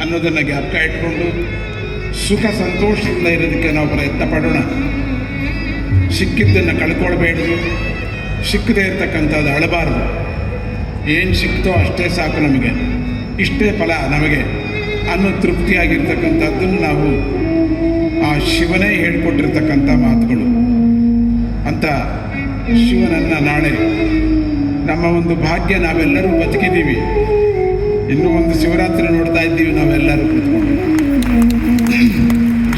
ಅನ್ನೋದನ್ನು ಜ್ಞಾಪಕ ಇಟ್ಕೊಂಡು ಸುಖ ಸಂತೋಷದಿಂದ ಇರೋದಕ್ಕೆ ನಾವು ಪ್ರಯತ್ನ ಪಡೋಣ. ಸಿಕ್ಕಿದ್ದನ್ನು ಕಳ್ಕೊಳ್ಬೇಡ್ದು. ಸಿಕ್ಕದೇ ಇರತಕ್ಕಂಥದ್ದು ಅಳಬಾರ್ದು. ಏನು ಸಿಕ್ತೋ ಅಷ್ಟೇ ಸಾಕು ನಮಗೆ. ಇಷ್ಟೇ ಫಲ ನಮಗೆ ಅನ್ನೋ ತೃಪ್ತಿಯಾಗಿರ್ತಕ್ಕಂಥದ್ದನ್ನು ನಾವು ಆ ಶಿವನೇ ಹೇಳ್ಕೊಟ್ಟಿರ್ತಕ್ಕಂಥ ಮಾತುಗಳು. ಅಂತ ಶಿವನನ್ನು ನಾಳೆ ನಮ್ಮ ಒಂದು ಭಾಗ್ಯ ನಾವೆಲ್ಲರೂ ಬದುಕಿದ್ದೀವಿ. ಇನ್ನೂ ಒಂದು ಶಿವರಾತ್ರಿ ನೋಡ್ತಾ ಇದ್ದೀವಿ ನಾವೆಲ್ಲರೂ ಕೂತ್ಕೊಂಡು.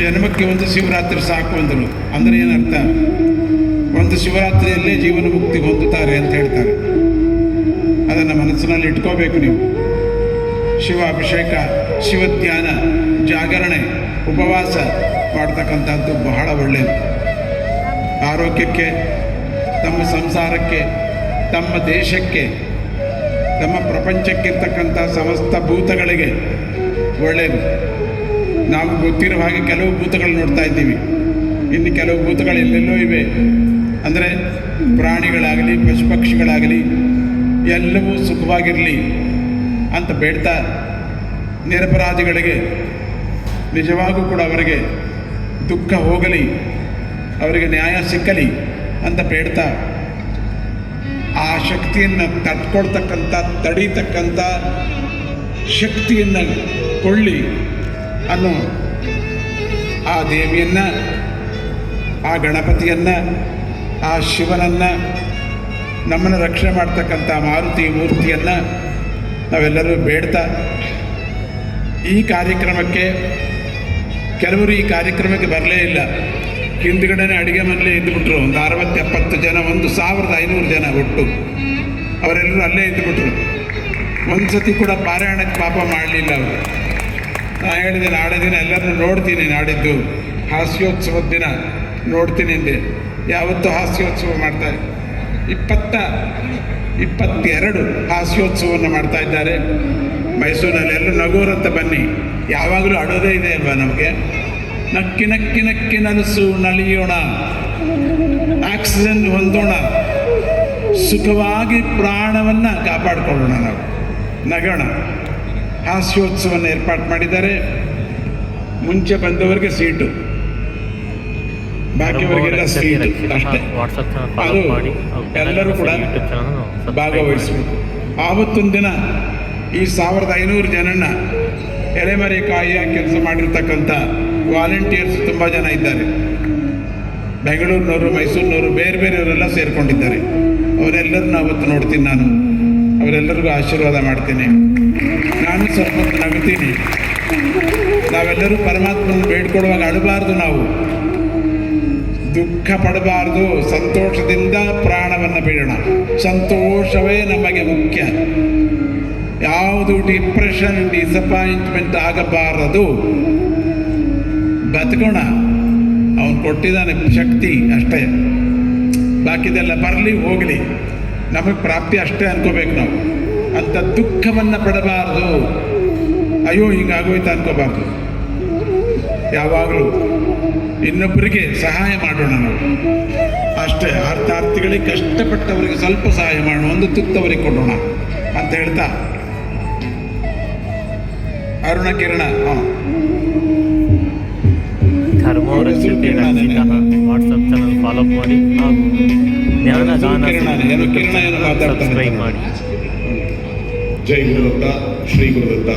ಜನ್ಮಕ್ಕೆ ಒಂದು ಶಿವರಾತ್ರಿ ಸಾಕು ಅಂದರು. ಅಂದರೆ ಏನರ್ಥ? ಒಂದು ಶಿವರಾತ್ರಿಯಲ್ಲೇ ಜೀವನ ಮುಕ್ತಿ ಹೊಂದುತ್ತಾರೆ ಅಂತ ಹೇಳ್ತಾರೆ. ಅದನ್ನು ಮನಸ್ಸಿನಲ್ಲಿ ಇಟ್ಕೋಬೇಕು ನೀವು. ಶಿವ ಅಭಿಷೇಕ ಶಿವಧ್ಯಾನ ಜಾಗರಣೆ, ಉಪವಾಸ ಮಾಡ್ತಕ್ಕಂಥದ್ದು ಬಹಳ ಒಳ್ಳೆಯದು ಆರೋಗ್ಯಕ್ಕೆ, ತಮ್ಮ ಸಂಸಾರಕ್ಕೆ, ತಮ್ಮ ದೇಶಕ್ಕೆ ತಮ್ಮ ಪ್ರಪಂಚಕ್ಕಿರ್ತಕ್ಕಂಥ ಸಮಸ್ತ ಭೂತಗಳಿಗೆ ಒಳ್ಳೆಯದು ನಾವು ಗೊತ್ತಿರೋ ಹಾಗೆ ಕೆಲವು ಭೂತಗಳು ನೋಡ್ತಾ ಇದ್ದೀವಿ. ಇನ್ನು ಕೆಲವು ಭೂತಗಳು ಎಲ್ಲೆಲ್ಲೋ ಇವೆ. ಅಂದರೆ ಪ್ರಾಣಿಗಳಾಗಲಿ ಪಶು ಪಕ್ಷಿಗಳಾಗಲಿ ಎಲ್ಲವೂ ಸುಖವಾಗಿರಲಿ ಅಂತ ಬೇಡ್ತಾ ನಿರಪರಾಧಿಗಳಿಗೆ, ನಿಜವಾಗೂ ಕೂಡ ಅವರಿಗೆ ದುಃಖ ಹೋಗಲಿ, ಅವರಿಗೆ ನ್ಯಾಯ ಸಿಕ್ಕಲಿ ಅಂತ ಬೇಡ್ತಾ ಆ ಶಕ್ತಿಯನ್ನು ತಟ್ಕೊಳ್ತಕ್ಕಂಥ, ತಡೀತಕ್ಕಂಥ ಶಕ್ತಿಯನ್ನು ಕೊಳ್ಳಿ ಅನ್ನೋ ಆ ದೇವಿಯನ್ನು, ಆ ಗಣಪತಿಯನ್ನು, ಆ ಶಿವನನ್ನು, ನಮ್ಮನ್ನು ರಕ್ಷಣೆ ಮಾಡ್ತಕ್ಕಂಥ ಮಾರುತಿ ಮೂರ್ತಿಯನ್ನು ನಾವೆಲ್ಲರೂ ಬೇಡ್ತಾ ಈ ಕಾರ್ಯಕ್ರಮಕ್ಕೆ, ಕೆಲವರು ಈ ಕಾರ್ಯಕ್ರಮಕ್ಕೆ ಬರಲೇ ಇಲ್ಲ. ಹಿಂದ್ಗಡೆನೇ ಅಡುಗೆ ಮನೇಲಿ ಇದ್ದುಬಿಟ್ರು ಒಂದು ಅರವತ್ತು ಎಪ್ಪತ್ತು ಜನ, ಒಂದು ಸಾವಿರದ ಐನೂರು ಜನ ಒಟ್ಟು. ಅವರೆಲ್ಲರೂ ಅಲ್ಲೇ ಇದ್ದುಬಿಟ್ರು ಒಂದು ಸತಿ ಕೂಡ ಪಾರಾಯಣಕ್ಕೆ ಪಾಪ ಮಾಡಲಿಲ್ಲ ಅವರು. ನಾ ಹೇಳಿದೆ, ನಾಳೆ ದಿನ ಎಲ್ಲರನ್ನೂ ನೋಡ್ತೀನಿ ನಾಡಿದ್ದು. ಹಾಸ್ಯೋತ್ಸವದ ದಿನ, ನೋಡ್ತೀನಿ ಅಂದೆ. ಯಾವತ್ತೂ ಹಾಸ್ಯೋತ್ಸವ ಮಾಡ್ತಾರೆ ಇಪ್ಪತ್ತ, ಇಪ್ಪತ್ತೆರಡು ಹಾಸ್ಯೋತ್ಸವವನ್ನು ಮಾಡ್ತಾ ಇದ್ದಾರೆ. ಮೈಸೂರಿನಲ್ಲಿ ಎಲ್ಲರೂ ನಗೋರಂತ ಬನ್ನಿ. ಯಾವಾಗಲೂ ಅಡೋದೇ ಇದೆ ಅಲ್ವಾ ನಮಗೆ? ನಕ್ಕಿ ನಕ್ಕಿ ನಕ್ಕಿ ನನಸು ನಲಿಯೋಣ. ಆಕ್ಸಿಜನ್ ಹೊಂದೋಣ. ಸುಖವಾಗಿ ಪ್ರಾಣವನ್ನು ಕಾಪಾಡಿಕೊಳ್ಳೋಣ ನಾವು. ನಗೋಣ. ಹಾಸ್ಯೋತ್ಸವವನ್ನು ಏರ್ಪಾಡು ಮಾಡಿದ್ದಾರೆ. ಮುಂಚೆ ಬಂದವರಿಗೆ ಸೀಟು. ಬಾಕಿಯವರಿಗೆಲ್ಲ ಸೀಟು ಅಷ್ಟೇ. ಅದು ಎಲ್ಲರೂ ಕೂಡ ಭಾಗವಹಿಸಬೇಕು. ಆವತ್ತೊಂದು ದಿನ ಈ ಸಾವಿರದ ಐನೂರು ಜನನ ಎಲೆಮರೆ ಕಾಯಿಯ ಕೆಲಸ ಮಾಡಿರ್ತಕ್ಕಂಥ ವಾಲಂಟಿಯರ್ಸ್ ತುಂಬ ಜನ ಇದ್ದಾರೆ. ಬೆಂಗಳೂರಿನವರು, ಮೈಸೂರಿನವರು, ಬೇರೆ ಬೇರೆಯವರೆಲ್ಲ ಸೇರಿಕೊಂಡಿದ್ದಾರೆ. ಅವರೆಲ್ಲರನ್ನ ಅವತ್ತು ನೋಡ್ತೀನಿ ನಾನು. ಅವರೆಲ್ಲರಿಗೂ ಆಶೀರ್ವಾದ ಮಾಡ್ತೀನಿ. ನಾನು ಸ್ವಲ್ಪ ನಗ್ತೀನಿ. ನಾವೆಲ್ಲರೂ ಪರಮಾತ್ಮನ ಬೇಡ್ಕೊಡುವಾಗ ಅಳಬಾರ್ದು ನಾವು. ದುಃಖ ಪಡಬಾರ್ದು. ಸಂತೋಷದಿಂದ ಪ್ರಾಣವನ್ನು ಬಿಡೋಣ. ಸಂತೋಷವೇ ನಮಗೆ ಮುಖ್ಯ. ಯಾವುದು ಡಿಪ್ರೆಷನ್ ಡಿಸಪಾಯಿಂಟ್ಮೆಂಟ್ ಆಗಬಾರದು. ಬದುಕೋಣ ಅವನು ಕೊಟ್ಟಿದ್ದಾನೆ ಶಕ್ತಿ ಅಷ್ಟೇ. ಬಾಕಿದೆಲ್ಲ ಬರಲಿ, ಹೋಗಲಿ. ನಮಗೆ ಪ್ರಾಪ್ತಿ ಅಷ್ಟೇ ಅನ್ಕೋಬೇಕು ನಾವು. ಅಂತ ದುಃಖವನ್ನು ಪಡಬಾರ್ದು. ಅಯ್ಯೋ, ಹಿಂಗಾಗೋಯ್ತು ಅನ್ಕೋಬಾರ್ದು. ಯಾವಾಗಲೂ ಇನ್ನೊಬ್ಬರಿಗೆ ಸಹಾಯ ಮಾಡೋಣ ನಾವು. ಅಷ್ಟೇ, ಅರ್ಥಾರ್ಥಿಗಳಿಗೆ ಕಷ್ಟಪಟ್ಟವರಿಗೆ ಸ್ವಲ್ಪ ಸಹಾಯ ಮಾಡೋಣ. ಒಂದು ತುತ್ತವರಿಗೆ ಕೊಡೋಣ. ಅಂತ ಹೇಳ್ತಾ. ಅರುಣ ಕಿರಣ ಹಾಂ ವಾಟ್ಸಪ್ ಚಾನಲ್ ಫಾಲೋ ಮಾಡಿ ಹಾಗೂ ಜ್ಞಾನದಾನ. ಸಬ್ಸ್ಕ್ರೈಬ್ ಮಾಡಿ ಜೈ ಗುರುದತ್ತ ಶ್ರೀ ಗುರುದತ್ತ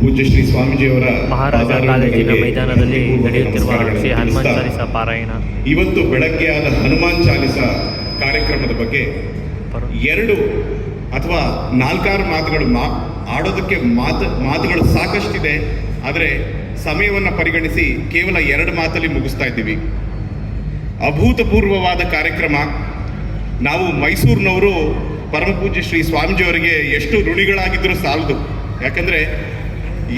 ಪೂಜ್ಯ ಶ್ರೀ ಸ್ವಾಮೀಜಿಯವರ ಮಹಾರಾಜ ಕಾಲೇಜಿನ ಮೈದಾನದಲ್ಲಿ ನಡೆಯುತ್ತಿರುವ ಶ್ರೀ ಹನುಮಾನ್ ಚಾಲಿಸ ಪಾರಾಯಣ ಇವತ್ತು ಬೆಳಗ್ಗೆ ಆದ ಹನುಮಾನ್ ಚಾಲಿಸ ಕಾರ್ಯಕ್ರಮದ ಬಗ್ಗೆ ಎರಡು ಅಥವಾ ನಾಲ್ಕಾರು ಮಾತುಗಳು ಮಾ ಆಡೋದಕ್ಕೆ ಮಾತು ಮಾತುಗಳು ಸಾಕಷ್ಟಿದೆ ಆದರೆ ಸಮಯವನ್ನು ಪರಿಗಣಿಸಿ ಕೇವಲ ಎರಡು ಮಾತಲ್ಲಿ ಮುಗಿಸ್ತಾ ಇದ್ದೀವಿ. ಅಭೂತಪೂರ್ವವಾದ ಕಾರ್ಯಕ್ರಮ. ನಾವು ಮೈಸೂರಿನವರು ಪರಮಪೂಜ್ಯ ಶ್ರೀ ಸ್ವಾಮೀಜಿಯವರಿಗೆ ಎಷ್ಟು ಋಣಿಗಳಾಗಿದ್ದರೂ ಸಾಲದು. ಯಾಕಂದರೆ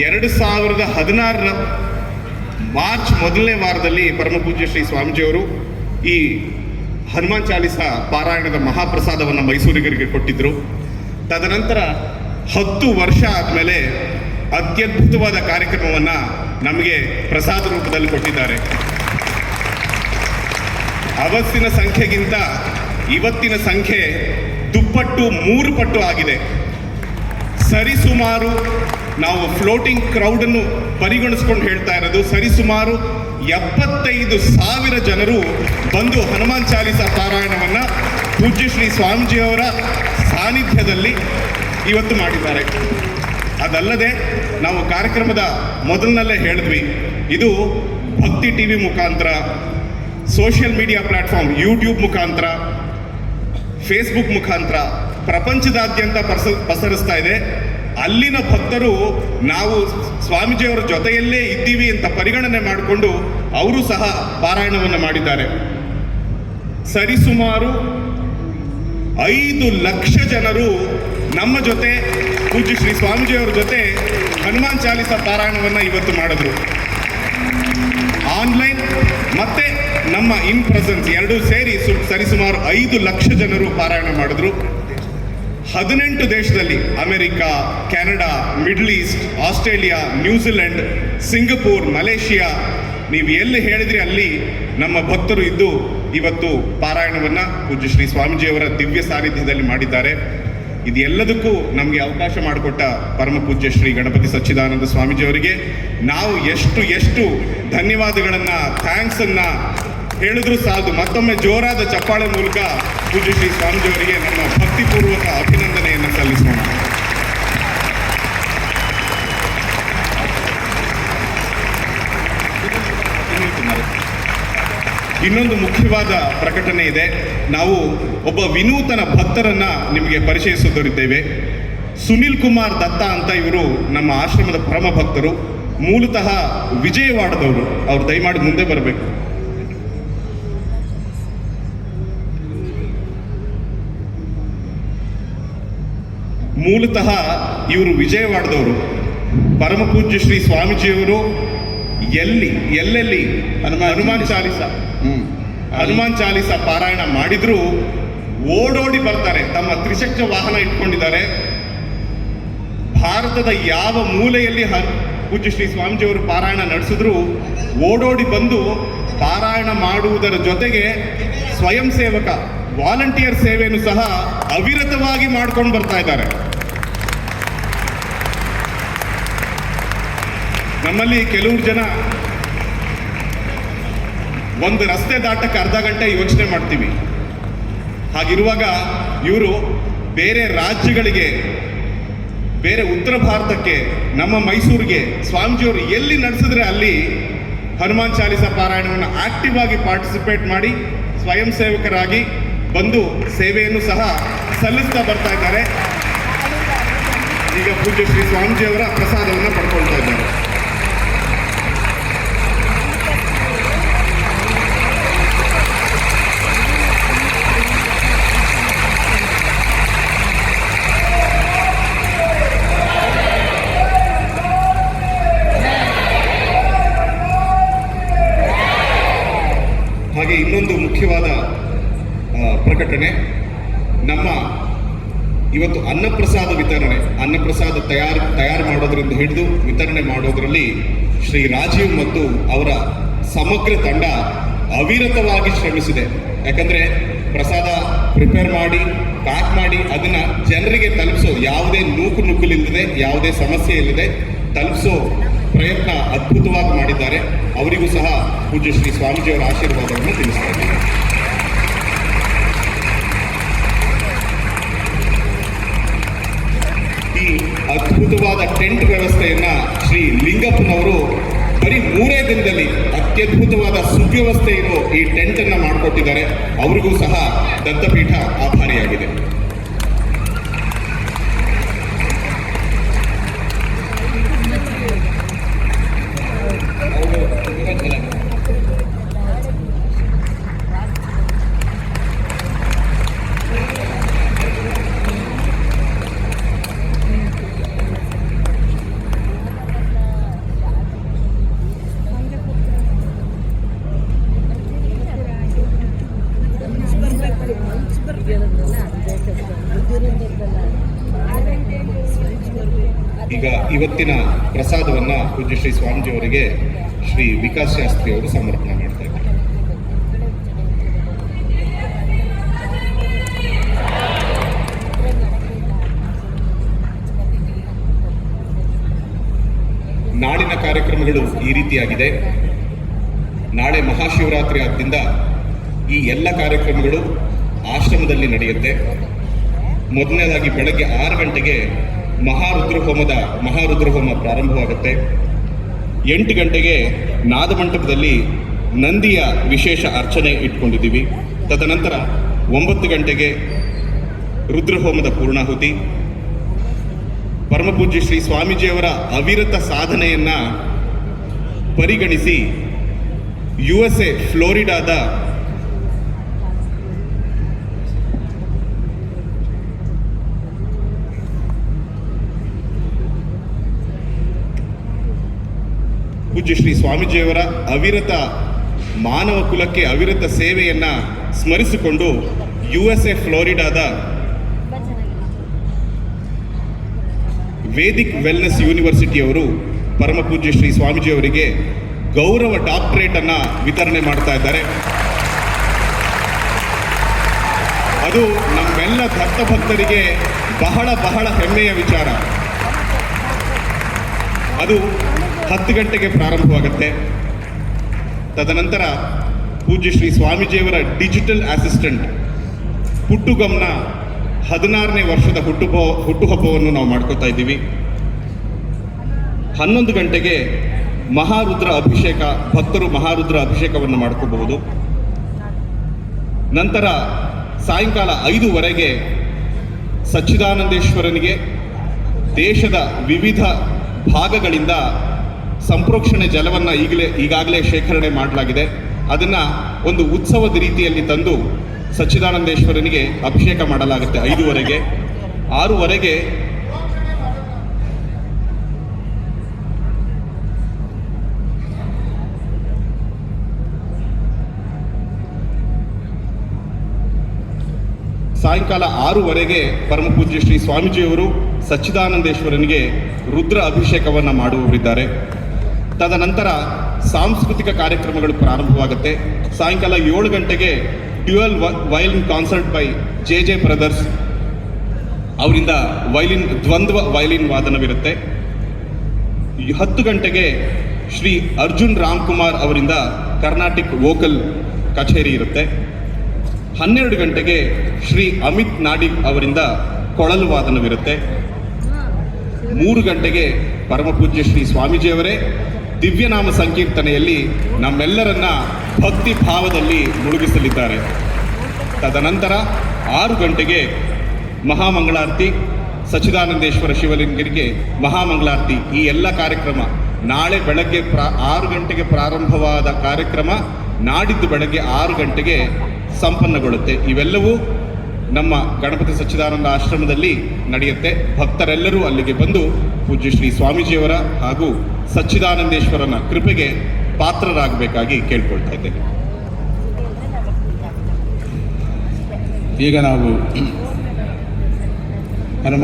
ಎರಡು ಸಾವಿರದ ಹದಿನಾರರ ಮಾರ್ಚ್ ಮೊದಲನೇ ವಾರದಲ್ಲಿ ಪರಮಪೂಜ್ಯ ಶ್ರೀ ಸ್ವಾಮೀಜಿಯವರು ಈ ಹನುಮಾನ್ ಚಾಲಿಸ ಪಾರಾಯಣದ ಮಹಾಪ್ರಸಾದವನ್ನು ಮೈಸೂರಿಗರಿಗೆ ಕೊಟ್ಟಿದ್ದರು ತದನಂತರ ಹತ್ತು ವರ್ಷ ಆದಮೇಲೆ ಅತ್ಯದ್ಭುತವಾದ ಕಾರ್ಯಕ್ರಮವನ್ನು ನಮಗೆ ಪ್ರಸಾದ ರೂಪದಲ್ಲಿ ಕೊಟ್ಟಿದ್ದಾರೆ. ಅವತ್ತಿನ ಸಂಖ್ಯೆಗಿಂತ ಇವತ್ತಿನ ಸಂಖ್ಯೆ ದುಪ್ಪಟ್ಟು, ಮೂರು ಪಟ್ಟು ಆಗಿದೆ. ಸರಿಸುಮಾರು ನಾವು ಫ್ಲೋಟಿಂಗ್ ಕ್ರೌಡನ್ನು ಪರಿಗಣಿಸ್ಕೊಂಡು ಹೇಳ್ತಾ ಇರೋದು, ಸರಿಸುಮಾರು ಎಪ್ಪತ್ತೈದು ಸಾವಿರ ಜನರು ಬಂದು ಹನುಮಾನ್ ಚಾಲಿಸ ಪಾರಾಯಣವನ್ನ ಪೂಜ್ಯ ಶ್ರೀ ಸ್ವಾಮೀಜಿಯವರ ಸಾನ್ನಿಧ್ಯದಲ್ಲಿ ಇವತ್ತು ಮಾಡಿದ್ದಾರೆ. ಅದಲ್ಲದೆ ನಾವು ಕಾರ್ಯಕ್ರಮದ ಮೊದಲಿನಲ್ಲೇ ಹೇಳಿದ್ವಿ, ಇದು ಭಕ್ತಿ ಟಿ ವಿ ಮುಖಾಂತರ, ಸೋಷಿಯಲ್ ಮೀಡಿಯಾ ಪ್ಲಾಟ್ಫಾರ್ಮ್ ಯೂಟ್ಯೂಬ್ ಮುಖಾಂತರ, ಫೇಸ್ಬುಕ್ ಮುಖಾಂತರ, ಪ್ರಪಂಚದಾದ್ಯಂತ ಪ್ರಸ, ಪಸರಿಸ್ತಾ ಇದೆ. ಅಲ್ಲಿನ ಭಕ್ತರು ನಾವು ಸ್ವಾಮೀಜಿಯವರ ಜೊತೆಯಲ್ಲೇ ಇದ್ದೀವಿ ಅಂತ ಪರಿಗಣನೆ ಮಾಡಿಕೊಂಡು ಅವರು ಸಹ ಪಾರಾಯಣವನ್ನು ಮಾಡಿದ್ದಾರೆ. ಸರಿಸುಮಾರು ಐದು ಲಕ್ಷ ಜನರು ನಮ್ಮ ಜೊತೆ ಪೂಜ್ಯ ಶ್ರೀ ಸ್ವಾಮೀಜಿಯವರ ಜೊತೆ ಹನುಮಾನ್ ಚಾಲಿಸ ಪಾರಾಯಣವನ್ನು ಇವತ್ತು ಮಾಡಿದ್ರು. ಆನ್ಲೈನ್ ಮತ್ತೆ ನಮ್ಮ ಇನ್ ಪ್ರೆಸೆನ್ಸ್ ಎರಡೂ ಸೇರಿ ಸರಿಸುಮಾರು ಐದು ಲಕ್ಷ ಜನರು ಪಾರಾಯಣ ಮಾಡಿದ್ರು. ಹದಿನೆಂಟು ದೇಶದಲ್ಲಿ America, Canada, Middle East, Australia, New Zealand, Singapore, Malaysia, ನೀವು ಎಲ್ಲಿ ಹೇಳಿದ್ರಿ ಅಲ್ಲಿ ನಮ್ಮ ಭಕ್ತರು ಇದ್ದು ಇವತ್ತು ಪಾರಾಯಣವನ್ನು ಪೂಜ್ಯ ಶ್ರೀ ಸ್ವಾಮೀಜಿಯವರ ದಿವ್ಯ ಸಾನ್ನಿಧ್ಯದಲ್ಲಿ ಮಾಡಿದ್ದಾರೆ. ಇದೆಲ್ಲದಕ್ಕೂ ನಮಗೆ ಅವಕಾಶ ಮಾಡಿಕೊಟ್ಟ ಪರಮ ಪೂಜ್ಯ ಶ್ರೀ ಗಣಪತಿ ಸಚ್ಚಿದಾನಂದ ಸ್ವಾಮೀಜಿಯವರಿಗೆ ನಾವು ಎಷ್ಟು ಎಷ್ಟು ಧನ್ಯವಾದಗಳನ್ನು ಥ್ಯಾಂಕ್ಸ್ ಅನ್ನ ಹೇಳಿದ್ರು ಸಾಲದು ಮತ್ತೊಮ್ಮೆ ಜೋರಾದ ಚಪ್ಪಾಳೆ ಮೂಲಕ ಪೂಜ್ಯ ಶ್ರೀ ಸ್ವಾಮೀಜಿಯವರಿಗೆ ನಮ್ಮ ಭಕ್ತಿಪೂರ್ವಕ ಅಭಿನಂದನೆಯನ್ನು ಸಲ್ಲಿಸೋಣ. ಇನ್ನೊಂದು ಮುಖ್ಯವಾದ ಪ್ರಕಟಣೆ ಇದೆ. ನಾವು ಒಬ್ಬ ವಿನೂತನ ಭಕ್ತರನ್ನ ನಿಮಗೆ ಪರಿಚಯಿಸುತ್ತಿದ್ದೇವೆ. ಸುನಿಲ್ ಕುಮಾರ್ ದತ್ತ ಅಂತ ಇವರು ನಮ್ಮ ಆಶ್ರಮದ ಪರಮ ಭಕ್ತರು. ಮೂಲತಃ ವಿಜಯವಾಡದವರು. ಅವ್ರು ದಯಮಾಡಿ ಮುಂದೆ ಬರಬೇಕು. ಮೂಲತಃ ಇವರು ವಿಜಯವಾಡದವರು. ಪರಮ ಪೂಜ್ಯ ಶ್ರೀ ಸ್ವಾಮೀಜಿಯವರು ಎಲ್ಲಿ ಎಲ್ಲೆಲ್ಲಿ? ಹನುಮಾನ್ ಹನುಮಾನ್ ಚಾಲಿಸ. ಹನುಮಾನ್ ಚಾಲಿಸ ಪಾರಾಯಣ ಮಾಡಿದ್ರು ಓಡೋಡಿ ಬರ್ತಾರೆ. ತಮ್ಮ ತ್ರಿಚಕ್ರ ವಾಹನ ಇಟ್ಕೊಂಡಿದ್ದಾರೆ. ಭಾರತದ ಯಾವ ಮೂಲೆಯಲ್ಲಿ ಪೂಜ್ಯ ಶ್ರೀ ಸ್ವಾಮೀಜಿಯವರು ಪಾರಾಯಣ ನಡೆಸಿದ್ರು ಓಡೋಡಿ ಬಂದು ಪಾರಾಯಣ ಮಾಡುವುದರ ಜೊತೆಗೆ ಸ್ವಯಂ ಸೇವಕ ವಾಲಂಟಿಯರ್ ಸೇವೆಯನ್ನು ಸಹ ಅವಿರತವಾಗಿ ಮಾಡ್ಕೊಂಡು ಬರ್ತಾ ಇದ್ದಾರೆ. ನಮ್ಮಲ್ಲಿ ಕೆಲವು ಜನ ಒಂದು ರಸ್ತೆ ದಾಟಕ್ಕೆ ಅರ್ಧ ಗಂಟೆ ಯೋಚನೆ ಮಾಡ್ತೀವಿ. ಹಾಗಿರುವಾಗ ಇವರು ಬೇರೆ ರಾಜ್ಯಗಳಿಗೆ, ಬೇರೆ ಉತ್ತರ ಭಾರತಕ್ಕೆ, ನಮ್ಮ ಮೈಸೂರಿಗೆ, ಸ್ವಾಮೀಜಿಯವರು ಎಲ್ಲಿ ನಡೆಸಿದ್ರೆ ಅಲ್ಲಿ ಹನುಮಾನ್ ಚಾಲಿಸ ಪಾರಾಯಣವನ್ನು ಆಕ್ಟಿವ್ ಆಗಿ ಪಾರ್ಟಿಸಿಪೇಟ್ ಮಾಡಿ ಸ್ವಯಂ ಸೇವಕರಾಗಿ ಬಂದು ಸೇವೆಯನ್ನು ಸಹ ಸಲ್ಲಿಸ್ತಾ ಬರ್ತಾ ಇದ್ದಾರೆ. ಈಗ ಪೂಜ್ಯ ಶ್ರೀ ಸ್ವಾಮೀಜಿಯವರ ಪ್ರಸಾದವನ್ನು ಪಡ್ಕೊಳ್ತಾ ಇದ್ದಾರೆ. ಹಾಗೆ ಇನ್ನೊಂದು ಮುಖ್ಯವಾದ ಪ್ರಕಟಣೆ, ನಮ್ಮ ಇವತ್ತು ಅನ್ನಪ್ರಸಾದ ವಿತರಣೆ, ಅನ್ನಪ್ರಸಾದ ತಯಾರು ತಯಾರು ಮಾಡೋದ್ರಿಂದ ಹಿಡಿದು ವಿತರಣೆ ಮಾಡೋದರಲ್ಲಿ ಶ್ರೀ ರಾಜೀವ್ ಮತ್ತು ಅವರ ಸಮಗ್ರ ತಂಡ ಅವಿರತವಾಗಿ ಶ್ರಮಿಸಿದೆ. ಯಾಕಂದ್ರೆ ಪ್ರಸಾದ ಪ್ರಿಪೇರ್ ಮಾಡಿ ಪ್ಯಾಕ್ ಮಾಡಿ, ಅದನ್ನ ಜನರಿಗೆ ತಲುಪಿಸೋ ಯಾವುದೇ ನೂಕು ನುಗ್ಗಲಿಲ್ಲದೆ, ಯಾವುದೇ ಸಮಸ್ಯೆ ಇಲ್ಲದೆ ತಲುಪಿಸೋ ಪ್ರಯತ್ನ ಅದ್ಭುತವಾಗಿ ಮಾಡಿದ್ದಾರೆ. ಅವರಿಗೂ ಸಹ ಪೂಜ್ಯ ಶ್ರೀ ಸ್ವಾಮೀಜಿಯವರ ಆಶೀರ್ವಾದವನ್ನು ತಿಳಿಸ್ತಾ ಈ ಅದ್ಭುತವಾದ ಟೆಂಟ್ ವ್ಯವಸ್ಥೆಯನ್ನ ಶ್ರೀ ಲಿಂಗಪ್ಪನವರು ಬರೀ ಮೂರೇ ದಿನದಲ್ಲಿ ಅತ್ಯದ್ಭುತವಾದ ಸುವ್ಯವಸ್ಥೆಯನ್ನು ಈ ಟೆಂಟ್ ಅನ್ನ ಮಾಡಿಕೊಟ್ಟಿದ್ದಾರೆ. ಅವರಿಗೂ ಸಹ ದತ್ತಪೀಠ ಆಭಾರಿಯಾಗಿದೆ. ಈಗ ಇವತ್ತಿನ ಪ್ರಸಾದವನ್ನ ಪೂಜ್ಯ ಶ್ರೀ ಸ್ವಾಮೀಜಿಯವರಿಗೆ ಶ್ರೀ ವಿಕಾಸ್ ಶಾಸ್ತ್ರಿ ಅವರು ಸಮರ್ಪಣೆ ಮಾಡ್ತಾ ನಾಡಿನ ಕಾರ್ಯಕ್ರಮಗಳು ಈ ರೀತಿಯಾಗಿದೆ. ನಾಳೆ ಮಹಾಶಿವರಾತ್ರಿ ಆದ್ದರಿಂದ ಈ ಎಲ್ಲ ಕಾರ್ಯಕ್ರಮಗಳು ಆಶ್ರಮದಲ್ಲಿ ನಡೆಯುತ್ತೆ. ಮೊದಲನೇದಾಗಿ ಬೆಳಗ್ಗೆ ಆರು ಗಂಟೆಗೆ ಮಹಾರುದ್ರ ಹೋಮದ ಮಹಾರುದ್ರ ಹೋಮ ಪ್ರಾರಂಭವಾಗುತ್ತೆ. ಎಂಟು ಗಂಟೆಗೆ ನಾದಮಂಟಪದಲ್ಲಿ ನಂದಿಯ ವಿಶೇಷ ಅರ್ಚನೆ ಇಟ್ಕೊಂಡಿದ್ದೀವಿ. ತದನಂತರ ಒಂಬತ್ತು ಗಂಟೆಗೆ ರುದ್ರಹೋಮದ ಪೂರ್ಣಾಹುತಿ. ಪರಮಪೂಜ್ಯ ಶ್ರೀ ಸ್ವಾಮೀಜಿಯವರ ಅವಿರತ ಸಾಧನೆಯನ್ನು ಪರಿಗಣಿಸಿ ಯು ಎಸ್ ಎ ಫ್ಲೋರಿಡಾದ ಪೂಜ್ಯ ಶ್ರೀ ಸ್ವಾಮೀಜಿಯವರ ಅವಿರತ ಮಾನವ ಕುಲಕ್ಕೆ ಅವಿರತ ಸೇವೆಯನ್ನು ಸ್ಮರಿಸಿಕೊಂಡು ಯು ಎಸ್ ಎ ಫ್ಲೋರಿಡಾದ ವೇದಿಕ್ ವೆಲ್ನೆಸ್ ಯೂನಿವರ್ಸಿಟಿಯವರು ಪರಮ ಪೂಜ್ಯ ಶ್ರೀ ಸ್ವಾಮೀಜಿಯವರಿಗೆ ಗೌರವ ಡಾಕ್ಟರೇಟ್ ಅನ್ನ ವಿತರಣೆ ಮಾಡ್ತಾ ಇದ್ದಾರೆ. ಅದು ನಮ್ಮೆಲ್ಲ ಭಕ್ತ ಭಕ್ತರಿಗೆ ಬಹಳ ಬಹಳ ಹೆಮ್ಮೆಯ ವಿಚಾರ. ಅದು ಹತ್ತು ಗಂಟೆಗೆ ಪ್ರಾರಂಭವಾಗುತ್ತೆ. ತದನಂತರ ಪೂಜ್ಯ ಶ್ರೀ ಸ್ವಾಮೀಜಿಯವರ ಡಿಜಿಟಲ್ ಅಸಿಸ್ಟೆಂಟ್ ಹುಟ್ಟುಗಮ್ನ ಹದಿನಾರನೇ ವರ್ಷದ ಹುಟ್ಟುಹಬ್ಬ ಹುಟ್ಟುಹಬ್ಬವನ್ನು ನಾವು ಮಾಡ್ಕೋತಾ ಇದ್ದೀವಿ. ಹನ್ನೊಂದು ಗಂಟೆಗೆ ಮಹಾರುದ್ರ ಅಭಿಷೇಕ, ಭಕ್ತರು ಮಹಾರುದ್ರ ಅಭಿಷೇಕವನ್ನು ಮಾಡ್ಕೋಬಹುದು. ನಂತರ ಸಾಯಂಕಾಲ ಐದುವರೆಗೆ ಸಚ್ಚಿದಾನಂದೇಶ್ವರನಿಗೆ ದೇಶದ ವಿವಿಧ ಭಾಗಗಳಿಂದ ಸಂಪ್ರೋಕ್ಷಣೆ ಜಲವನ್ನು ಈಗಲೇ, ಈಗಾಗಲೇ ಶೇಖರಣೆ ಮಾಡಲಾಗಿದೆ. ಅದನ್ನು ಒಂದು ಉತ್ಸವದ ರೀತಿಯಲ್ಲಿ ತಂದು ಸಚ್ಚಿದಾನಂದೇಶ್ವರನಿಗೆ ಅಭಿಷೇಕ ಮಾಡಲಾಗುತ್ತೆ ಐದುವರೆಗೆ. ಆರೂವರೆಗೆ ಸಾಯಂಕಾಲ ಆರೂವರೆಗೆ ಪರಮಪೂಜ್ಯ ಶ್ರೀ ಸ್ವಾಮೀಜಿಯವರು ಸಚ್ಚಿದಾನಂದೇಶ್ವರನಿಗೆ ರುದ್ರ ಅಭಿಷೇಕವನ್ನು ಮಾಡುವವರಿದ್ದಾರೆ. ತದನಂತರ ಸಾಂಸ್ಕೃತಿಕ ಕಾರ್ಯಕ್ರಮಗಳು ಪ್ರಾರಂಭವಾಗುತ್ತೆ. ಸಾಯಂಕಾಲ ಏಳು ಗಂಟೆಗೆ dual violin concert by J J brothers ಅವರಿಂದ ವೈಲಿನ್ ದ್ವಂದ್ವ ವೈಲಿನ್ ವಾದನವಿರುತ್ತೆ. ಹತ್ತು ಗಂಟೆಗೆ ಶ್ರೀ ಅರ್ಜುನ್ ರಾಮ್ಕುಮಾರ್ ಅವರಿಂದ ಕರ್ನಾಟಿಕ್ ವೋಕಲ್ ಕಚೇರಿ ಇರುತ್ತೆ. ಹನ್ನೆರಡು ಗಂಟೆಗೆ ಶ್ರೀ ಅಮಿತ್ ನಾಡಿಗ್ ಅವರಿಂದ ಕೊಳಲು ವಾದನವಿರುತ್ತೆ. ಮೂರು ಗಂಟೆಗೆ ಪರಮಪೂಜ್ಯ ಶ್ರೀ ಸ್ವಾಮೀಜಿಯವರೇ ದಿವ್ಯನಾಮ ಸಂಕೀರ್ತನೆಯಲ್ಲಿ ನಮ್ಮೆಲ್ಲರನ್ನ ಭಕ್ತಿ ಭಾವದಲ್ಲಿ ಮುಳುಗಿಸಲಿದ್ದಾರೆ. ತದನಂತರ ಆರು ಗಂಟೆಗೆ ಮಹಾಮಂಗಳಾರತಿ, ಸಚ್ಚಿದಾನಂದೇಶ್ವರ ಶಿವಲಿಂಗರಿಗೆ ಮಹಾಮಂಗಳಾರತಿ. ಈ ಎಲ್ಲ ಕಾರ್ಯಕ್ರಮ ನಾಳೆ ಬೆಳಗ್ಗೆ ಪ್ರಾ ಆರು ಗಂಟೆಗೆ ಪ್ರಾರಂಭವಾದ ಕಾರ್ಯಕ್ರಮ ನಾಡಿದ್ದು ಬೆಳಗ್ಗೆ ಆರು ಗಂಟೆಗೆ ಸಂಪನ್ನಗೊಳ್ಳುತ್ತೆ. ಇವೆಲ್ಲವೂ ನಮ್ಮ ಗಣಪತಿ ಸಚ್ಚಿದಾನಂದ ಆಶ್ರಮದಲ್ಲಿ ನಡೆಯುತ್ತೆ. ಭಕ್ತರೆಲ್ಲರೂ ಅಲ್ಲಿಗೆ ಬಂದು ಪೂಜ್ಯ ಶ್ರೀ ಸ್ವಾಮೀಜಿಯವರ ಹಾಗೂ ಸಚ್ಚಿದಾನಂದೇಶ್ವರನ ಕೃಪೆಗೆ ಪಾತ್ರರಾಗಬೇಕಾಗಿ ಕೇಳ್ಕೊಳ್ತಾ ಇದ್ದೇನೆ. ಈಗ ನಾವು